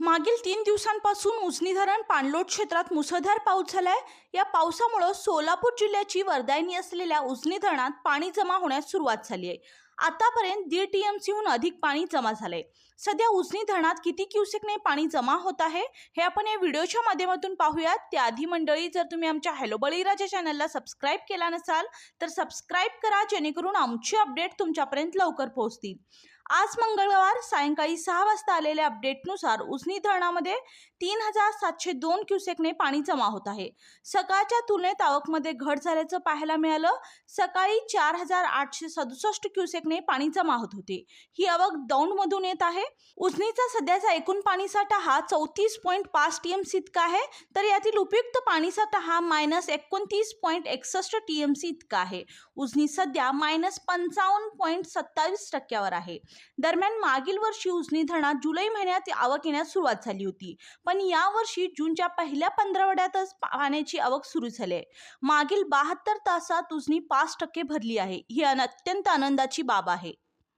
मागील तीन दिवसांपासून उजनी धरण पाणलोट क्षेत्रात मुसळधार पाऊस झालाय. या पावसामुळं सोलापूर जिल्ह्याची वर्धायनी असलेल्या उजनी धरणात पाणी जमा होण्यास सुरुवात झाली आहे. आतापर्यंत दीड टीएमसीहून अधिक पाणी जमा झालंय. सध्या उजनी धरणात किती क्युसेकने पाणी जमा होत आहे हे आपण या व्हिडिओच्या माध्यमातून पाहूयात. त्याआधी मंडळी जर तुम्ही आमच्या हॅलो बळीराजा चॅनलला सबस्क्राईब केला नसाल तर सबस्क्राईब करा जेणेकरून आमची अपडेट तुमच्यापर्यंत लवकर पोहोचतील. आज मंगळवार सायंकाळी सहा वाजता आलेल्या अपडेटनुसार उजनी धरणामध्ये तीन हजार सातशे दोन क्युसेकने पाणी जमा होत आहे. सकाळच्या तुलनेत आवकमध्ये घट झाल्याचं पाहायला मिळालं. सकाळी चार हजार आठशे सदुसष्ट क्युसेकने पाणी जमा होत होते. ही आवक दौंडमधून येत आहे. उजनीचा सध्याचा एकूण पाणीसाठा हा चौतीस पॉईंट पाच टी एम सी इतका आहे. तर यातील उपयुक्त पाणीसाठा हा मायनस एकोणतीस पॉईंट एकसष्ट टी एम सी इतका आहे. उजनी सध्या मायनस पंचावन्न पॉईंट सत्तावीस टक्क्यावर आहे. दरम्यान मागील वर्षी उजनी धरणात जुलै महिन्यात आवक येण्यास सुरुवात झाली होती. पण यावर्षी जूनच्या पहिल्या पंधरवड्यातच पाण्याची आवक सुरू झाली आहे मागील बहात्तर तासात उजनी पाच टक्के भरली आहे. ही अत्यंत आनंदाची बाब आहे.